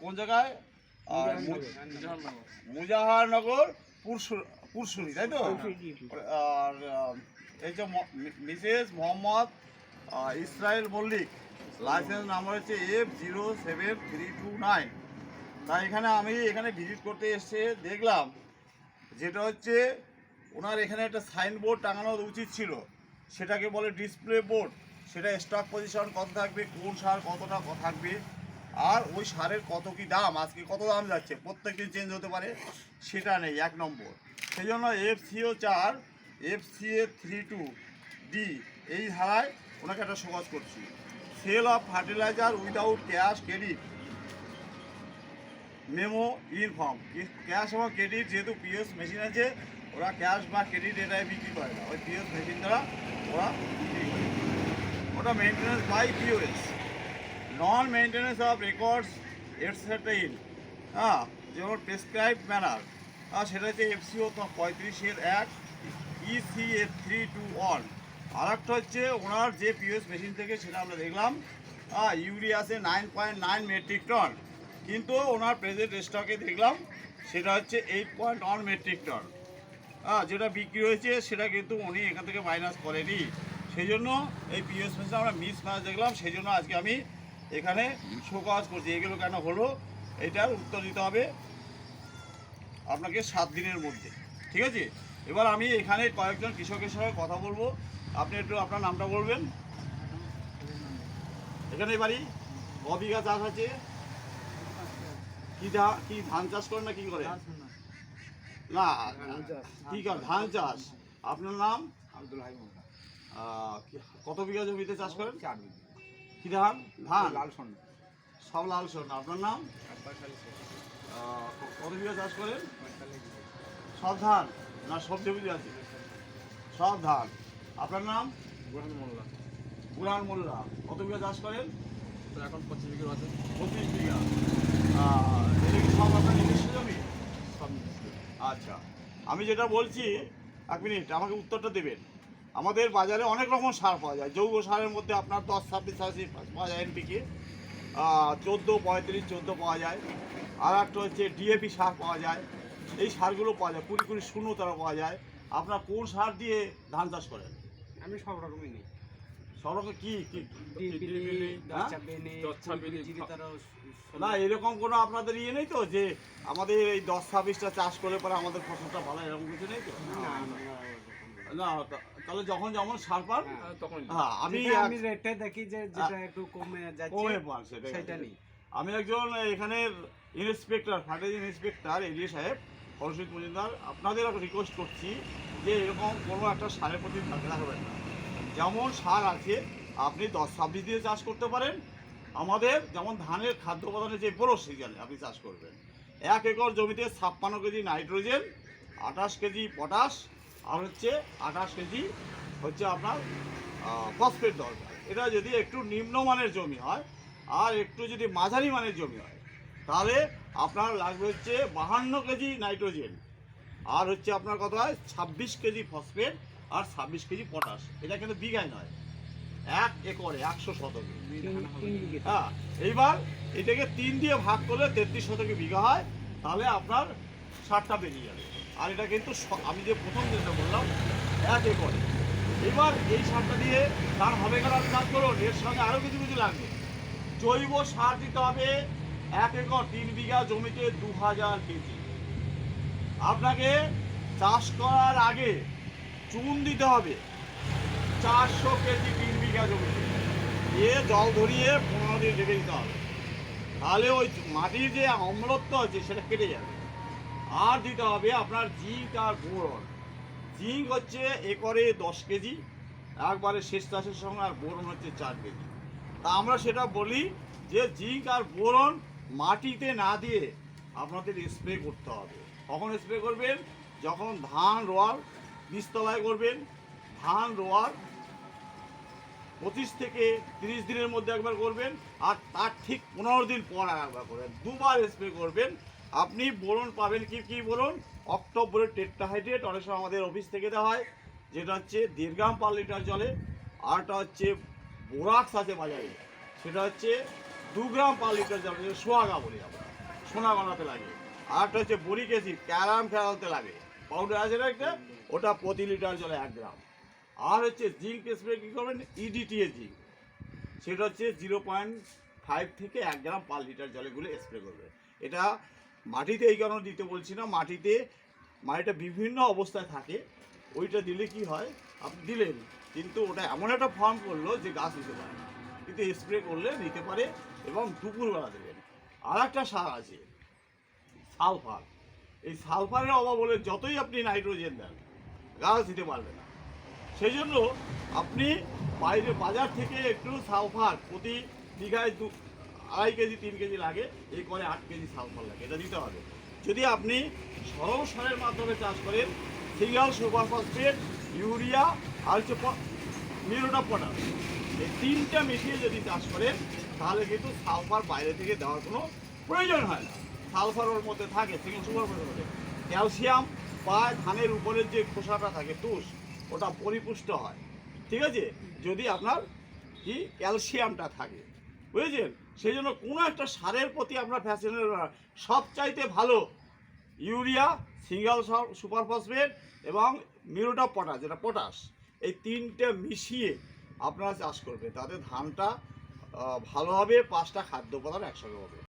কোন জায়গায়? মুজাহারনগর পুরসু- পুরসুরি তাই তো? আর এই যে Mrs Mohammad Israil Mallick license number হচ্ছে F zero seven three two nine তাই এখানে আমি এখানে ভিজিট করতে এসে দেখলাম যেটা হচ্ছে ওনার এখানে একটা সাইনবোর্ড টাঙানো উচিত ছিল। সেটাকে বলে ডিসপ্লে বোর্ড সেটা স্টক পজিশন কত থাকবে কোন সার কতটা থাকবে আর ওই সারের কত কি দাম? আজকে কত দাম যাচ্ছে? প্রত্যেক দিন চেঞ্জ হতে পারে, সেটা নেই, এক নম্বর। সেই জন্য এফ সিও চার F C A three two D এই ধারায় ওনাকে একটা সহজ করছি। Sale of fertiliser without cash credit memo inform cash এবং ক্রেডিট যেহেতু পিএস মেশিন আছে, ওরা ক্যাশ বা ক্রেডিট এটাই বিক্রি করে না। ওই পিএস মেশিন দ্বারা ওরা বিক্রি করে। ওটা maintenance by P O S non maintenance of records এটসেট্রাইন হ্যাঁ যেমন প্রেসক্রাইব ম্যানার। হ্যাঁ সেটা হচ্ছে এফসিও পঁয়ত্রিশের এক E C A three two one আর একটা হচ্ছে ওনার যে পিওএস মেশিন থেকে সেটা আমরা দেখলাম। হ্যাঁ ইউরিয়া আছে nine point nine metric ton. কিন্তু ওনার প্রেজেন্ট স্টকে দেখলাম, সেটা হচ্ছে eight point one metric ton. হ্যাঁ যেটা বিক্রি হয়েছে, সেটা কিন্তু উনি এখান থেকে মাইনাস করেনি। সেই জন্য এই পিএস মেশিন আমরা মিস ম্যাচ দেখলাম, সেই জন্য আজকে আমি এখানে শোকাজ করছি। এগুলো কেন হলো এটার উত্তর দিতে হবে আপনাকে সাত দিনের মধ্যে। ঠিক আছে? এবার আমি এখানে কয়েকজন কৃষকের সঙ্গে কথা বলব। আপনি একটু আপনার নামটা বলবেন। এখানে বাড়ি? ক বিঘা চাষ আছে? কি ধান কি ধান চাষ করেন না কি করে না। কি করেন? ধান চাষ। আপনার নাম? আব্দুল হাই কত বিঘা জমিতে চাষ করেন? চার বিঘি। কি ধান ধান? লাল সন্ধ্যা সব লাল সোনা আপনার নাম? কত বিঘা চাষ করেন? সব ধান? না সব জমিতে আছে? সব ধান। আপনার নাম? বুরহান মোল্লা। বুরহান মোল্লা। কত বিঘা চাষ করেন? তো এখন পঁচিশ বিঘে আছে। পঁচিশ বিঘা। সব আপনার নিজস্ব জমি? সব আচ্ছা। আমি যেটা বলছি এক মিনিট আমাকে উত্তরটা দেবেন। আমাদের বাজারে অনেক রকম সার পাওয়া যায়। জৈব সারের মধ্যে আপনার দশ ছাব্বিশ ছাব্বিশ পাওয়া যায় এনপিকে। চোদ্দ পঁয়ত্রিশ চোদ্দ পাওয়া যায়। আর একটা হচ্ছে ডিএপি সার পাওয়া যায়। এই সারগুলো পাওয়া যায়। কুড়ি কুড়ি শূন্য তারা পাওয়া যায়। আপনার কোন সার দিয়ে ধান চাষ করেন? আমি সব রকমই নিই। সব রকম কি? হ্যাঁ? না এরকম কোনো আপনাদের ইয়ে নেই তো? যে আমাদের এই দশ ছাব্বিশটা চাষ করলে পরে আমাদের ফসলটা ভালো এরকম কিছু নেই তো? না। তা- তাহলে যখন যেমন সার পান হ্যাঁ। তখন হ্যাঁ আমি আমি রেটটা দেখি যে যেটা একটু কমে যাচ্ছে কমে পান সেটা সেটা নেই। আমি একজন এখানের ইন্সপেক্টর ফার্টিলাইজার ইন্সপেক্টর এডিএ সাহেব হরষিত মজুমদার আপনাদের রিকোয়েস্ট করছি যে এরকম কোনো একটা সারের প্রতি হবেন না। যেমন সার আছে আপনি দশ ছাব্বিশ দিয়ে চাষ করতে পারেন। আমাদের যেমন ধানের খাদ্য উপাদানের যে বড় সিজনে আপনি চাষ করবেন। এক একর জমিতে ছাপ্পান্ন কেজি নাইট্রোজেন আঠাশ কেজি পটাশ আর হচ্ছে আঠাশ কেজি হচ্ছে আপনার ফসফেট দরকার। এটা যদি একটু নিম্নমানের জমি হয়, আর একটু যদি মাঝারি মানের জমি হয়, তাহলে আপনার লাগবে হচ্ছে বাহান্ন কেজি নাইট্রোজেন। আর হচ্ছে আপনার কথা হয়? ছাব্বিশ কেজি ফসফেট আর ছাব্বিশ কেজি পটাশ এটা কিন্তু বিঘায় নয়। এক একরে, একশো শতকে। হ্যাঁ এইবার এটাকে তিন দিয়ে ভাগ করলে তেত্রিশ শতকে বিঘা হয়, তাহলে আপনার ষাটটা বেরিয়ে যাবে। আর এটা কিন্তু আমি যে প্রথম যেটা বললাম, এক একরে। এবার এই সারটা দিয়ে তার হবে আমি কাজ করুন, এর সঙ্গে আরও কিছু কিছু লাগবে। জৈব সার দিতে হবে এক একর তিন বিঘা জমিতে দু হাজার কেজি। আপনাকে চাষ করার আগে চুন দিতে হবে চারশো কেজি তিন বিঘা জমিতে। দিয়ে জল ধরিয়ে পনেরো দিন রেখে দিতে হবে। তাহলে ওই মাটির যে অম্লত্ব আছে, সেটা কেটে যাবে। আর দিতে হবে আপনার জিঙ্ক আর বোরন। জিঙ্ক হচ্ছে একরে দশ কেজি, একবারে শেষ চাষের সঙ্গে আর বোরন হচ্ছে চার কেজি। তা আমরা সেটা বলি যে জিঙ্ক আর বোরন মাটিতে না দিয়ে আপনাদের স্প্রে করতে হবে। কখন স্প্রে করবেন? যখন ধান রোয়ার বীজতলায় করবেন। ধান রোয়ার পঁচিশ থেকে তিরিশ দিনের মধ্যে একবার করবেন আর তার ঠিক পনেরো দিন পর একবার করবেন। দুবার স্প্রে করবেন। আপনি বোরন পাবেন কি কি বলুন? অক্টোবরের টেট্রাহাইড্রেট অনেক সময় আমাদের অফিস থেকে দেওয়া হয়। যেটা হচ্ছে দেড় গ্রাম পার লিটার জলে, আরটা হচ্ছে বোরাক্স আছে বাজারে। সেটা হচ্ছে দু গ্রাম পার লিটার জল, যেটা সোয়াগা বলি আমরা সোনা বানাতে লাগে। আর একটা হচ্ছে বরিক অ্যাসিড, ক্যারাম ফেরাতে লাগে। পাউডার আছে না একটা? ওটা প্রতি লিটার জলে এক গ্রাম। আর হচ্ছে জিঙ্ক স্প্রে কী করবেন? E D T A zinc. সেটা হচ্ছে জিরো পয়েন্ট ফাইভ থেকে এক গ্রাম পার লিটার জলে গুলে স্প্রে করবে এটা মাটিতে এই কারণে দিতে বলছি না, মাটিতে মাটিটা বিভিন্ন অবস্থায় থাকে, ওইটা দিলে কি হয়? আপনি দিলেন, কিন্তু ওটা এমন একটা ফর্ম করল যে গাছ নিতে পারে না। কিন্তু স্প্রে করলে নিতে পারে এবং দুপুরবেলা দেবেন। আর একটা সার আছে, সালফার। এই সালফারের অভাব হলে যতই আপনি নাইট্রোজেন দেন, গাছ দিতে পারবে না। সেই জন্য আপনি বাইরে বাজার থেকে একটু সালফার প্রতি বিঘায় দু আড়াই কেজি, তিন কেজি লাগে এই করে আট কেজি সালফার লাগে, এটা দিতে হবে। যদি আপনি সরল সারের মাধ্যমে চাষ করেন সিঙ্গাল সুপার ফসফেট, ইউরিয়া আর হচ্ছে মিরোটা পটাশ, এই তিনটা মিশিয়ে যদি চাষ করেন, তাহলে কিন্তু সালফার বাইরে থেকে দেওয়ার কোনো প্রয়োজন হয় না। সালফার ওর মধ্যে থাকে সিঙ্গল সুপার ফসফেটে ক্যালসিয়াম বা ধানের উপরের যে খোসাটা থাকে, তুষ, ওটা পরিপুষ্ট হয়। ঠিক আছে? যদি আপনার কি, ক্যালসিয়ামটা থাকে। বুঝেছেন? সেই জন্য কোনো একটা সারের প্রতি আমরা ফ্যাশনের সবচাইতে ভালো ইউরিয়া, সিঙ্গেল সুপার ফসফেট এবং মিরোটা পটাশ, যেটা পটাশ, এই তিনটে মিশিয়ে আপনারা চাষ করবে তাতে ধানটা ভালো হবে, পাঁচটা খাদ্য উপাদান একসঙ্গে হবে।